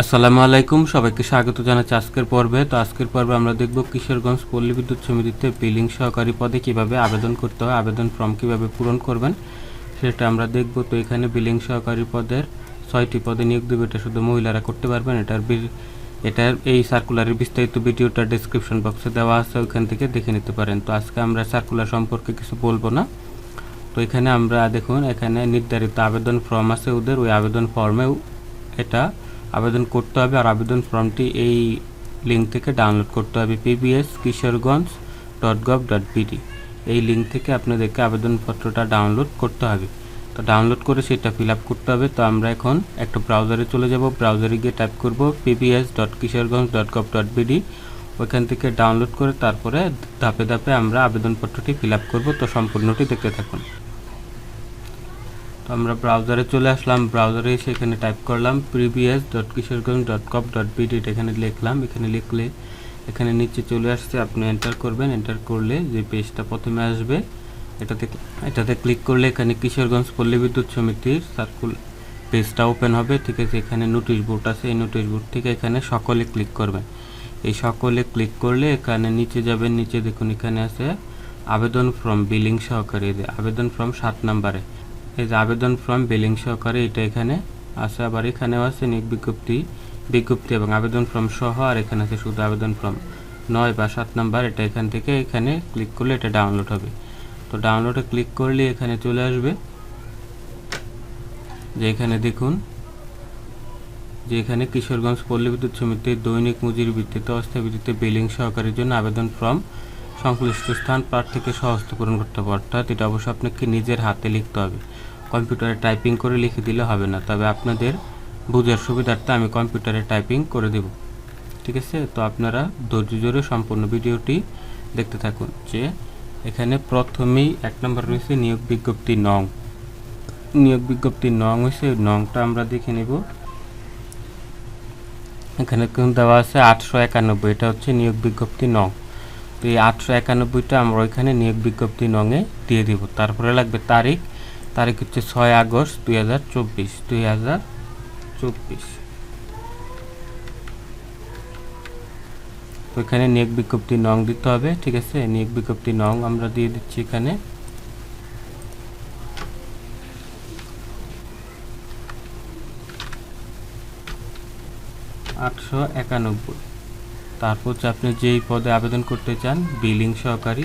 আসসালামু আলাইকুম, সবাইকে স্বাগত জানাচ্ছি আজকের পর্বে। তো আজকের পর্বে আমরা দেখব কিশোরগঞ্জ পল্লী বিদ্যুৎ সমিতিতে বিলিং সহকারী পদে কীভাবে আবেদন করতে হয়, আবেদন ফর্ম কীভাবে পূরণ করবেন, সেটা আমরা দেখব। তো এখানে বিলিং সহকারী পদের ছয়টি পদে নিয়োগ দেবে, এটা শুধু মহিলারা করতে পারবেন। এটার এটার এই সার্কুলারের বিস্তারিত ভিডিওটা ডেসক্রিপশন বক্সে দেওয়া আছে, ওইখান থেকে দেখে নিতে পারেন। তো আজকে আমরা সার্কুলার সম্পর্কে কিছু বলব না। তো এখানে আমরা দেখুন, এখানে নির্ধারিত আবেদন ফর্ম আছে ওদের, ওই আবেদন ফর্মেও এটা আবেদন করতে হবে আর আবেদন ফর্মটি এই লিঙ্ক থেকে ডাউনলোড করতে হবে PBS Kishoreganj dot gov dot BD এই লিঙ্ক থেকে আপনাদেরকে আবেদনপত্রটা ডাউনলোড করতে হবে। তো ডাউনলোড করে সেটা ফিল আপ করতে হবে। তো আমরা এখন একটা ব্রাউজারে চলে যাব। ব্রাউজারে গিয়ে টাইপ করব PBS dot Kishoreganj dot gov dot BD ওইখান থেকে ডাউনলোড করে তারপরে ধাপে ধাপে আমরা আবেদনপত্রটি ফিল আপ করব। তো সম্পূর্ণটি দেখতে থাকুন। তো আমরা ব্রাউজারে চলে আসলাম। ব্রাউজারে এসে এখানে টাইপ করলাম previous dot Kishoreganj dot gov dot BD এখানে লিখলাম। এখানে লিখলে এখানে নিচে চলে আসছে, আপনি এন্টার করবেন। এন্টার করলে যে পেজটা প্রথমে আসবে, এটাতে এটাতে ক্লিক করলে এখানে কিশোরগঞ্জ পল্লী বিদ্যুৎ সমিতির সার্কুল পেজটা ওপেন হবে। ঠিক আছে, এখানে নোটিশ বোর্ড আছে। এই নোটিশ বোর্ড থেকে এখানে সকলে ক্লিক করবেন। এই সকলে ক্লিক করলে এখানে নিচে যাবেন। নিচে দেখুন এখানে আছে আবেদন ফর্ম বিলিং সহকারে। আবেদন ফর্ম সাত নাম্বারে। এই যে আবেদন ফর্ম বিলিং সহকারে এটা এখানে আছে। আবার এখানেও আছে নিয়োগ বিজ্ঞপ্তি বিজ্ঞপ্তি এবং আবেদন ফর্ম সহ, আর এখানে আছে শুধু আবেদন ফর্ম নয় বা সাত নাম্বার, এটা এখান থেকে এখানে ক্লিক করলে এটা ডাউনলোড হবে। তো ডাউনলোডে ক্লিক করলে এখানে চলে আসবে। যে এখানে দেখুন, যে এখানে কিশোরগঞ্জ পল্লী বিদ্যুৎ সমিতির দৈনিক মজুরি ভিত্তিতে অস্থায়ী ভিত্তিতে বিলিং সহকারীর জন্য আবেদন ফর্ম সংশ্লিষ্ট স্থান প্রার্থীকে সহস্ত পূরণ করতে হবে অর্থাৎ এটা অবশ্য আপনাকে নিজের হাতে লিখতে হবে। কম্পিউটারে টাইপিং করে লিখে দিলে হবে না। তবে আপনাদের বুঝার সুবিধার্থে আমি কম্পিউটারে টাইপিং করে দেব। ঠিক আছে? তো আপনারা ধৈর্য ধরে সম্পূর্ণ ভিডিওটি দেখতে থাকুন যে এখানে প্রথমেই এক নম্বর রয়েছে নিয়োগ বিজ্ঞপ্তি নং। নিয়োগ বিজ্ঞপ্তি নং হয়েছে নংটা আমরা দেখে নেব। এখানে দেওয়া আছে আটশো একানব্বই। এটা হচ্ছে নিয়োগ বিজ্ঞপ্তি নং। এই আটশো একানব্বইটা আমরা ওইখানে নিয়োগ বিজ্ঞপ্তি নঙে দিয়ে দিব। তারপরে লাগবে তারিখ। তারিখ হচ্ছে ছয় আগস্ট দুই হাজার চব্বিশ, দুই হাজার চব্বিশ। ওইখানে নিয়োগ বিজ্ঞপ্তি নং দিতে হবে, ঠিক আছে? নিয়োগ বিজ্ঞপ্তি নং আমরা দিয়ে দিচ্ছি এখানে। আটশো একানব্বই। তারপর হচ্ছে আপনি যেই পদে আবেদন করতে চান, বিলিং সহকারী।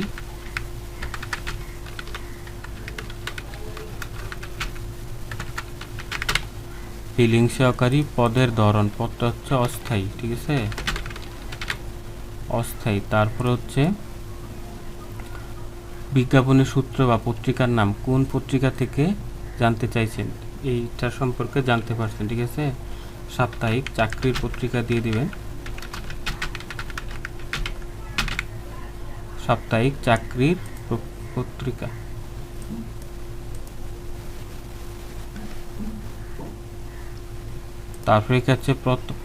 বিলিং সহকারী পদের ধরন, পদটা হচ্ছে অস্থায়ী, ঠিক আছে? অস্থায়ী। তারপর হচ্ছে বিজ্ঞাপনের সূত্র বা পত্রিকার নাম, কোন পত্রিকা থেকে জানতে চাইছেন? এইটা সম্পর্কে জানতে পারছেন, ঠিক আছে? সাপ্তাহিক চাকরির পত্রিকা দিয়ে দিবেন। সাপ্তাহিক চাকরির পত্রিকা। তারপরে হচ্ছে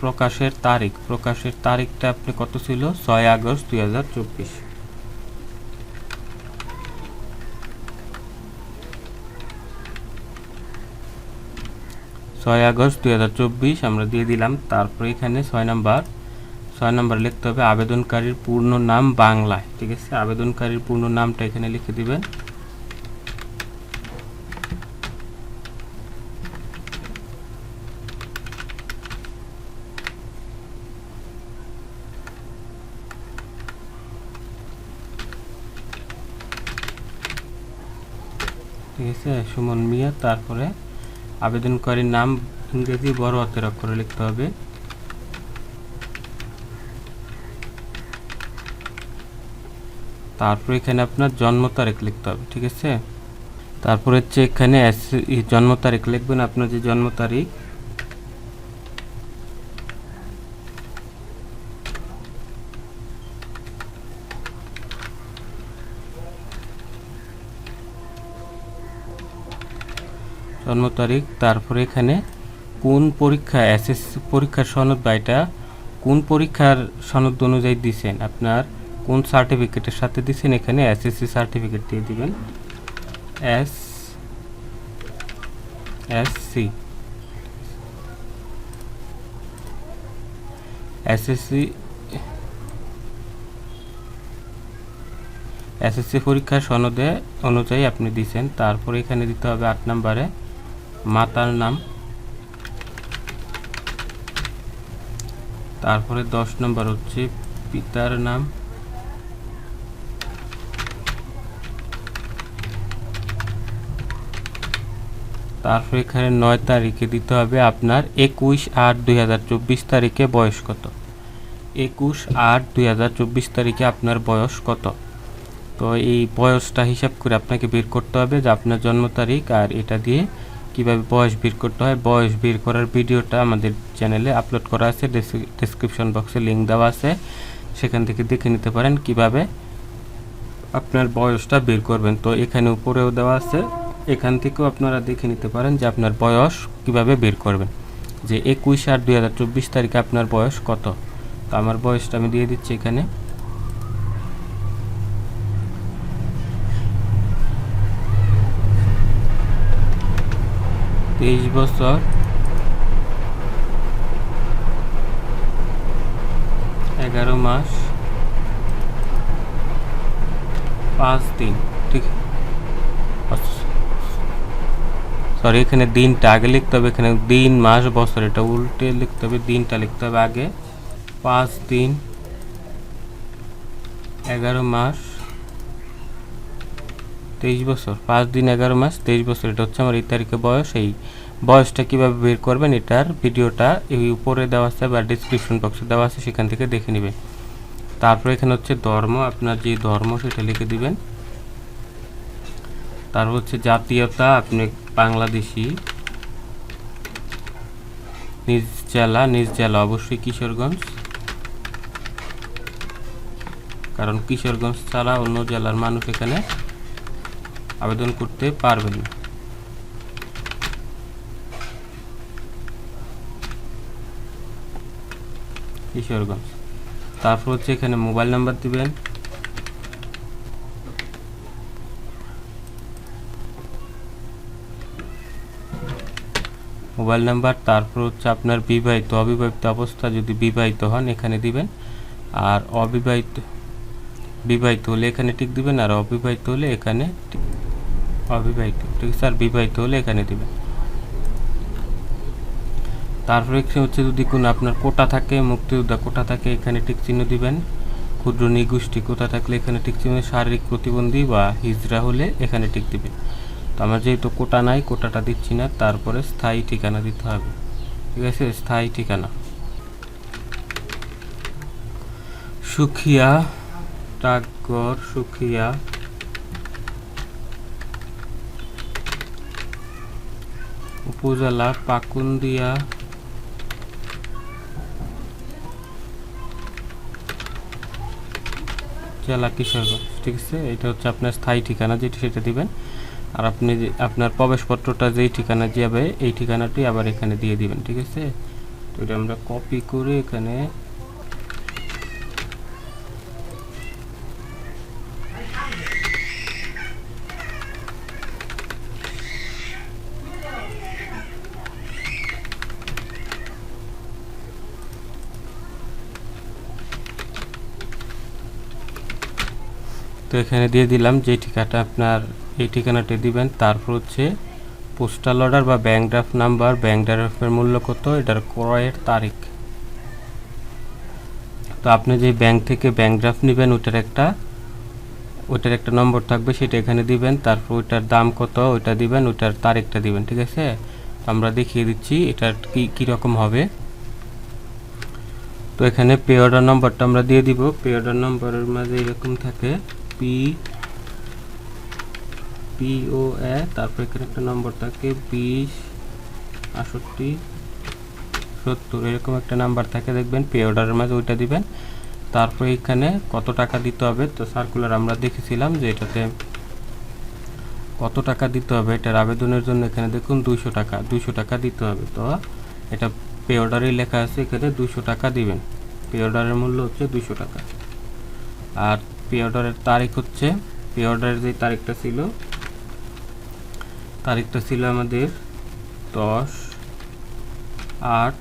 প্রকাশের তারিখ। প্রকাশের তারিখটা আপনি কত ছিল? ছয় আগস্ট দুই হাজার চব্বিশ। ছয় আগস্ট দুই হাজার চব্বিশ আমরা দিয়ে দিলাম। তারপরে এখানে ছয় নাম্বার ছয় নাম্বার লিখতে হবে আবেদনকারীর পূর্ণ নাম বাংলায়, ঠিক আছে? আবেদনকারীর পূর্ণ নামটা এখানে লিখে দিবেন। ঠিক আছে? সুমন মিয়া, তারপরে আবেদনকারীর নাম ইংরেজি বড় হাতের অক্ষরে লিখতে হবে। তারপর এখানে আপনার জন্ম তারিখ লিখতে হবে, ঠিক আছে? তারপর হচ্ছে এখানে জন্ম তারিখ লিখবেন, আপনার যে জন্ম তারিখ। জন্ম তারিখ, তারপরে এখানে কোন পরীক্ষা, এসএসসি পরীক্ষার সনদ বা এটা কোন পরীক্ষার সনদ অনুযায়ী দিছেন আপনার? কোন সার্টিফিকেটের সাথে দিচ্ছেন এখানে এসএসসি সার্টিফিকেট দিয়ে দিবেন। S S C SSC SSC পরীক্ষার সনদে অনুযায়ী আপনি দিচ্ছেন তারপর এখানে দিতে হবে আট নম্বরে মাতার নাম। তারপরে দশ নম্বর হচ্ছে পিতার নাম। তারপর এখানে নয় তারিখে দিতে হবে আপনার একুশ আট দুই তারিখে বয়স কত? একুশ আট দুই তারিখে আপনার বয়স কত? তো এই বয়সটা হিসাব করে আপনাকে বের করতে হবে যে আপনার জন্ম তারিখ আর এটা দিয়ে কীভাবে বয়স বের করতে হয়। বয়স বের করার ভিডিওটা আমাদের চ্যানেলে আপলোড করা আছে ডেসক্রিপশন বক্সে লিঙ্ক দেওয়া আছে। সেখান থেকে দেখে নিতে পারেন কীভাবে আপনার বয়সটা বের করবেন। তো এখানে উপরেও দেওয়া আছে। এখান থেকেও আপনারা দেখে নিতে পারেন যে আপনার বয়স কীভাবে বের করবেন। যে একুশ আট দুই হাজার চব্বিশ তারিখে আপনার বয়স কত? তো আমার বয়সটা আমি দিয়ে দিচ্ছি এখানে। তেইশ বছর। এগারো মাস। পাঁচ দিন, ঠিক? সরি এখানে দিনটা আগে লিখতে হবে, এখানে দিন, মাস, বছর, এটা উল্টে লিখতে হবে, দিনটা লিখতে হবে আগে। পাঁচ দিন এগারো মাস, তেইশ বছর। পাঁচ দিন এগারো মাস, তেইশ বছর, এটা হচ্ছে আমার এই তারিখে বয়স। এই বয়সটা কীভাবে বের করবেন, এটার ভিডিওটা এই উপরে দেওয়া আছে বা ডিসক্রিপশন বক্সে দেওয়া আছে, সেখান থেকে দেখে নেবেন তারপরে এখানে হচ্ছে ধর্ম, আপনার যে ধর্ম, সেটা লিখে দিবেন। তারপর হচ্ছে জাতীয়তা, আপনি বাংলাদেশি নিজ জেলা নিজ জেলা, অবশ্যই কিশোরগঞ্জ। কারণ কিশোরগঞ্জ ছাড়া অন্য জেলার মানুষ এখানে আবেদন করতে পারবেন না। কিশোরগঞ্জ। তারপর হচ্ছে এখানে মোবাইল নাম্বার দিবেন। মোবাইল নাম্বার, তারপর হচ্ছে আপনার বিবাহিত, অবিবাহিত অবস্থা যদি বিবাহিত হন, এখানে দিবেন। আর অবিবাহিত, বিবাহিত হলে এখানে টিক দিবেন, আর অবিবাহিত হলে এখানে অবিবাহিত, ঠিক আছে? আর বিবাহিত হলে এখানে দিবেন। তারপরে হচ্ছে যদি কোনো আপনার কোটা থাকে, মুক্তিযোদ্ধা কোটা থাকে, এখানে টিক চিহ্ন দিবেন। ক্ষুদ্র নিগোষ্ঠী কোটা থাকলে এখানে টিক চিহ্ন, শারীরিক প্রতিবন্ধী বা হিজড়া হলে এখানে টিক দিবেন। তো আমার যেহেতু কোটা নাই, কোটাটা দিচ্ছি না, তারপরে স্থায়ী ঠিকানা দিতে হবে। ঠিক আছে? স্থায়ী ঠিকানা। সুখিয়া ডাকঘর, সুখিয়া। উপজেলা পাকুন্দিয়া। জেলা কিশোরগঞ্জ। ঠিক আছে? এটা হচ্ছে আপনার স্থায়ী ঠিকানা, যেটি সেটা দিবেন। আর আপনি আপনার প্রবেশপত্রটা যেই ঠিকানা যাবে, এই ঠিকানাটি আবার এখানে দিয়ে দিবেন, ঠিক আছে? তো এটা আমরা কপি করে এখানে তো এখানে দিয়ে দিলাম যে ঠিকানাটা আপনার এই ঠিকানাটি দিবেন। তারপর হচ্ছে পোস্টাল অর্ডার বা ব্যাংক ড্রাফট নাম্বার ব্যাংক ড্রাফটের মূল্য কত, এটার ক্রয়ের তারিখ। তো আপনি যে ব্যাংক থেকে ব্যাংক ড্রাফট নেবেন ওটার একটা ওটার একটা নম্বর থাকবে, সেটা এখানে দিবেন। তারপর ওইটার দাম কত, ওইটা দিবেন, ওইটার তারিখটা দিবেন, ঠিক আছে? আমরা দেখিয়ে দিচ্ছি এটার কি কীরকম হবে। তো এখানে পে অর্ডার নম্বরটা আমরা দিয়ে দিব। পে অর্ডার নম্বরের মাঝে এরকম থাকে। পি পিও এ তারপর এখানে একটা নম্বর থাকে, বিশ, আটষট্টি, সত্তর, এরকম একটা নাম্বার থাকে, দেখবেন পে অর্ডারের মাঝে ওইটা দিবেন। তারপর এখানে কত টাকা দিতে হবে, তো সার্কুলার আমরা দেখেছিলাম যে এটাতে কত টাকা দিতে হবে, এটার আবেদনের জন্য এখানে দেখুন দুইশো টাকা দুইশো টাকা দিতে হবে। তো এটা পে অর্ডারে লেখা আছে, এখানে দুইশো টাকা দিবেন। পে অর্ডারের মূল্য হচ্ছে দুইশো টাকা। আর পে অর্ডারের তারিখ হচ্ছে পে অর্ডারের যে তারিখটা ছিল তারিখটা ছিল আমাদের দশ আট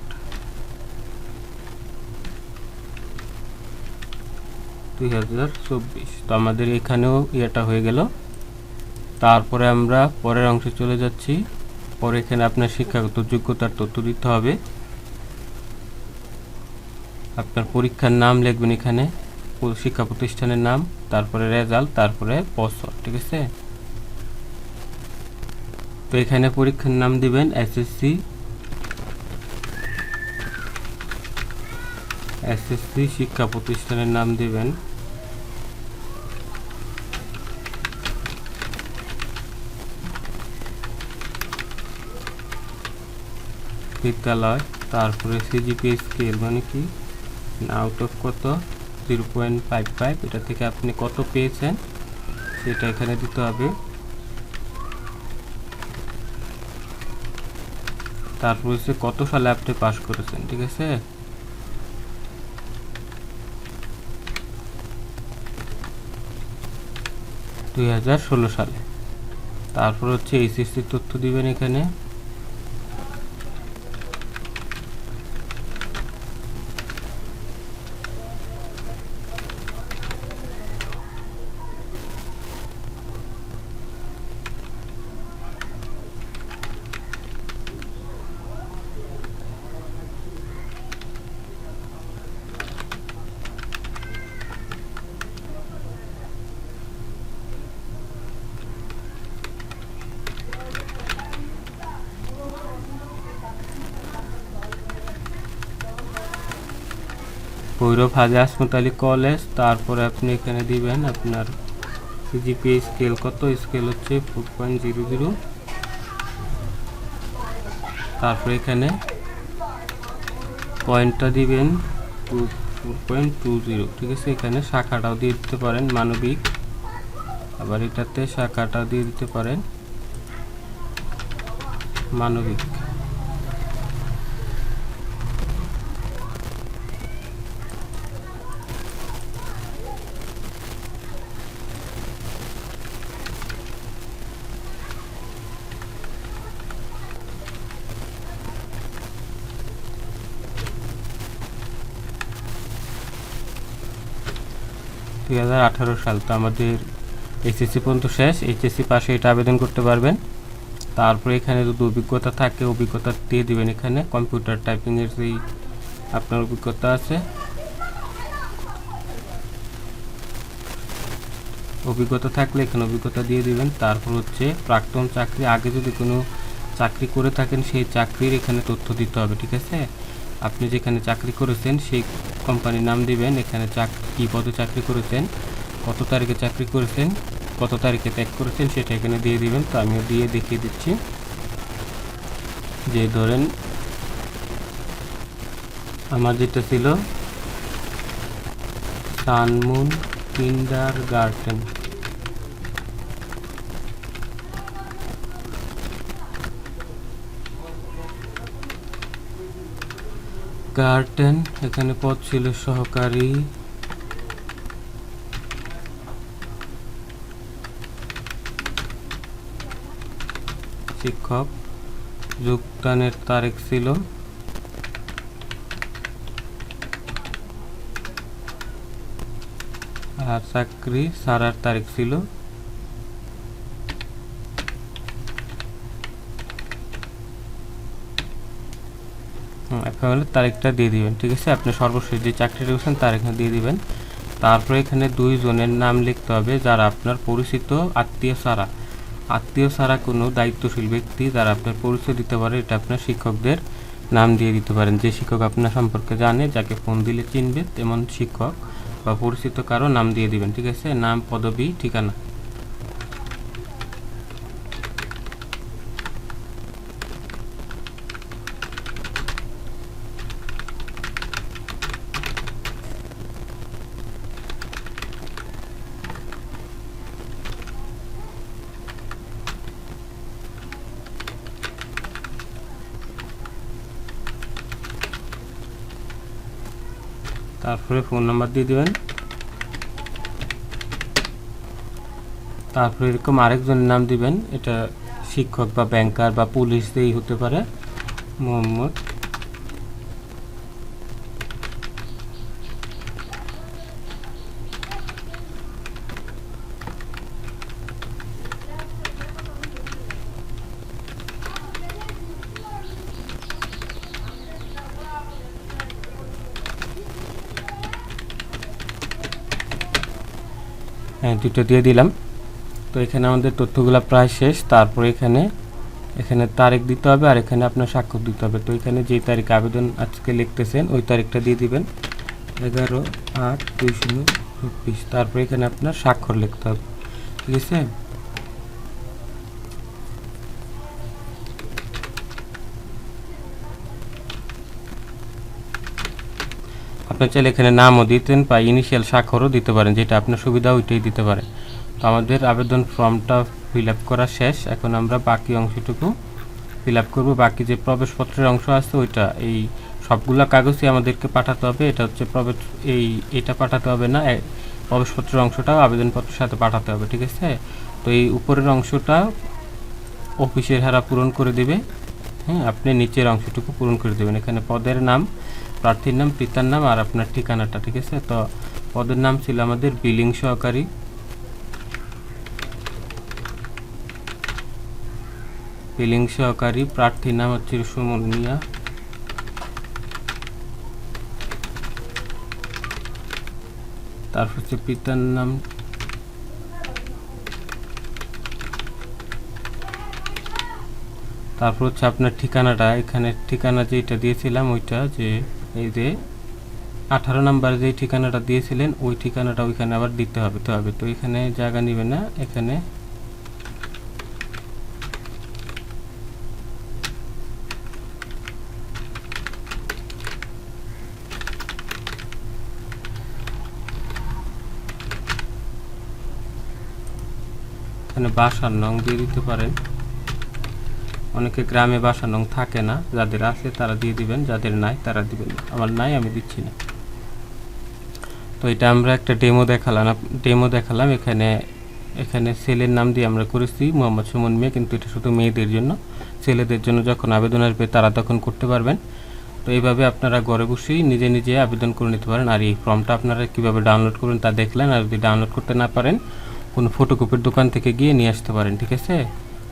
দুই হাজার চব্বিশ। তো আমাদের এখানেও ইয়েটা হয়ে গেল। তারপরে আমরা পরের অংশে চলে যাচ্ছি। পরে এখানে আপনার শিক্ষাগত যোগ্যতার তথ্য দিতে হবে। আপনার পরীক্ষার নাম লিখবেন এখানে। শিক্ষা প্রতিষ্ঠানের নাম, তারপরে রেজাল্ট, তারপরে বছর, ঠিক আছে? তো এখানে পরীক্ষার নাম দিবেন এসএসসি এসএসসি শিক্ষা প্রতিষ্ঠানের নাম দিবেন। বিদ্যালয়, তারপরে সিজিপিএ স্কেল মানে কি? আউট অফ কত? জিরো পয়েন্ট ফাইভ ফাইভ, এটা থেকে আপনি কত পেয়েছেন? সেটা এখানে দিতে হবে। তারপর হচ্ছে কত সালে আপনি পাস করেছেন, ঠিক আছে? দুই হাজার ষোলো সালে। তারপর হচ্ছে এইচএসসি তথ্য দিবেন এখানে। ভৈরব হাজি আসমত আলী কলেজ, তারপরে আপনি এখানে দিবেন আপনার সিজিপিএ স্কেল কত? স্কেল হচ্ছে ফোর পয়েন্ট জিরো জিরো তারপরে এখানে পয়েন্টটা দিবেন two four point two zero ঠিক আছে? এখানে শাখাটাও দিয়ে দিতে পারেন, মানবিক। আবার এটাতে শাখাটাও দিয়ে দিতে পারেন, মানবিক। দুই হাজার আঠারো সাল। তো আমাদের এইচএসসি পর্যন্ত শেষ। এইচএসসি পাশে এটা আবেদন করতে পারবেন। তারপরে এখানে যদি অভিজ্ঞতা থাকে, অভিজ্ঞতা দিয়ে দিবেন এখানে। কম্পিউটার টাইপিংয়ের যেই আপনার অভিজ্ঞতা আছে। অভিজ্ঞতা থাকলে এখানে অভিজ্ঞতা দিয়ে দিবেন। তারপর হচ্ছে প্রাক্তন চাকরি। আগে যদি কোনো চাকরি করে থাকেন, সেই চাকরির এখানে তথ্য দিতে হবে, ঠিক আছে? আপনি যেখানে চাকরি করেছেন, সেই কোম্পানির নাম দিবেন, এখানে চাক, কী পদে চাকরি করেছেন, কত তারিখে চাকরি করেছেন, কত তারিখে ত্যাগ করেছেন, সেটা এখানে দিয়ে দিবেন। তো আমিও দিয়ে দেখিয়ে দিচ্ছি। যে ধরেন, আমার যেটা ছিল সানমুন কিন্ডার গার্ডেন গার্ডেন এখানে পদ ছিল সহকারী। শিক্ষক যোগদানের তারিখ ছিল। আর চাকরি সারার তারিখ ছিল। হলে তারিখটা দিয়ে দিবেন, ঠিক আছে? আপনি সর্বশেষ যে চাকরিটা করছেন তার এখানে দিয়ে দিবেন। তারপরে এখানে দুই জনের নাম লিখতে হবে যারা আপনার পরিচিত আত্মীয় ছাড়া আত্মীয় ছাড়া কোনো দায়িত্বশীল ব্যক্তি যারা আপনার পরিচয় দিতে পারে, এটা আপনার শিক্ষকদের নাম দিয়ে দিতে পারেন। যে শিক্ষক আপনার সম্পর্কে জানে, যাকে ফোন দিলে চিনবে, তেমন শিক্ষক বা পরিচিত কারও নাম দিয়ে দিবেন, ঠিক আছে? নাম, পদবি, ঠিকানা। তারপরে ফোন নাম্বার দিয়ে দেবেন। তারপরে এরকম আরেকজনের নাম দিবেন। এটা শিক্ষক বা ব্যাংকার বা পুলিশ দিয়েই হতে পারে। মোহাম্মদ দুটো দিয়ে দিলাম। তো এখানে আমাদের তথ্যগুলো প্রায় শেষ। তারপরে এখানে এখানে তারিখ দিতে হবে আর এখানে আপনার স্বাক্ষর দিতে হবে। তো এখানে যেই তারিখ আবেদন আজকে লিখতেছেন, ওই তারিখটা দিয়ে দিবেন। এগারো আট দুই শূন্য চব্বিশ। তারপরে এখানে আপনার স্বাক্ষর লিখতে হবে। ঠিক আছে? আপনি চাইলে এখানে নামও দিতেন বা ইনিশিয়াল স্বাক্ষরও দিতে পারেন, যেটা আপনার সুবিধা ওইটাই দিতে পারেন তো আমাদের আবেদন ফর্মটা ফিল আপ করা শেষ। এখন আমরা বাকি অংশটুকু ফিল আপ করব। বাকি যে প্রবেশপত্রের অংশ আছে, ওইটা এই সবগুলা কাগজই আমাদেরকে পাঠাতে হবে। এটা হচ্ছে প্রবেশ, এই, এটা পাঠাতে হবে না প্রবেশপত্রের অংশটাও আবেদনপত্রের সাথে পাঠাতে হবে, ঠিক আছে? তো এই উপরের অংশটা অফিসের হারা পূরণ করে দেবে। হ্যাঁ আপনি নিচের অংশটুকু পূরণ করে দেবেন। এখানে পদের নাম প্রার্থীর নাম, পিতার নাম আর আপনার ঠিকানাটা, ঠিক আছে? তো পদের নাম ছিল আমাদের বিলিং সহকারী। বিলিং সহকারী, প্রার্থীর নাম হচ্ছে সুমন মিয়া। তারপর হচ্ছে পিতার নাম। তারপর হচ্ছে আপনার ঠিকানাটা, এখানে ঠিকানা যেটা দিয়েছিলাম, ওইটা যে এই যে আঠারো নাম্বার যে ঠিকানাটা দিয়েছিলেন, ওই ঠিকানাটা ওইখানে আবার দিতে হবে তো হবে। তো এখানে জায়গা নেবে না, এখানে এখানে বাসার নং দিয়ে দিতে পারেন। অনেকে গ্রামে বাসা নং থাকে না, যাদের আছে তারা দিয়ে দিবেন, যাদের নাই তারা দিবেন আমার নাই, আমি দিচ্ছি না। তো এটা আমরা একটা ডেমো দেখালাম ডেমো দেখালাম। এখানে এখানে ছেলের নাম দিয়ে আমরা করেছি, মোহাম্মদ সুমন মেয়ে, কিন্তু এটা শুধু মেয়েদের জন্য। ছেলেদের জন্য যখন আবেদন আসবে, তারা তখন করতে পারবেন। তো এইভাবে আপনারা ঘরে বসেই নিজে নিজে আবেদন করে নিতে পারেন। আর এই ফর্মটা আপনারা কীভাবে ডাউনলোড করবেন তা দেখলেন। আর যদি ডাউনলোড করতে না পারেন, কোনো ফটোকপির দোকান থেকে গিয়ে নিয়ে আসতে পারেন, ঠিক আছে?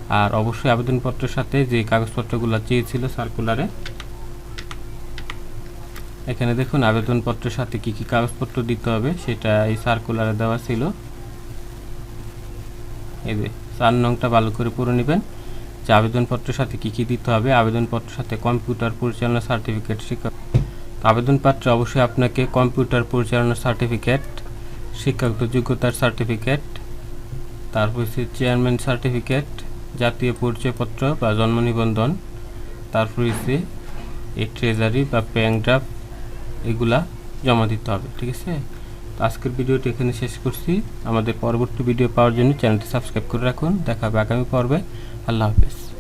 আর অবশ্যই আবেদনপত্রের সাথে যে কাগজপত্রগুলো চেয়েছিল সার্কুলারে এখানে দেখুন আবেদনপত্রের সাথে কি কি কাগজপত্র দিতে হবে, সেটা এই সার্কুলারে দেওয়া ছিল। এই যে, চার নংটা ভালো করে পড়ে নেবেন, যে আবেদনপত্রের সাথে কি কি দিতে হবে, আবেদনপত্রের সাথে কম্পিউটার পরিচালনা সার্টিফিকেট শিক্ষা আবেদনপত্রে অবশ্যই আপনাকে কম্পিউটার পরিচালনা সার্টিফিকেট শিক্ষাগত যোগ্যতার সার্টিফিকেট তারপর হচ্ছে চেয়ারম্যান সার্টিফিকেট জাতীয় পরিচয়পত্র বা জন্ম নিবন্ধন তারপর হচ্ছে এই ট্রেজারি বা ব্যাঙ্ক ড্রাফট এগুলা জমা দিতে হবে, ঠিক আছে? তো আজকের ভিডিওটি এখানে শেষ করছি। আমাদের পরবর্তী ভিডিও পাওয়ার জন্য চ্যানেলটি সাবস্ক্রাইব করে রাখুন। দেখা হবে আগামী পর্বে। আল্লাহ হাফেজ।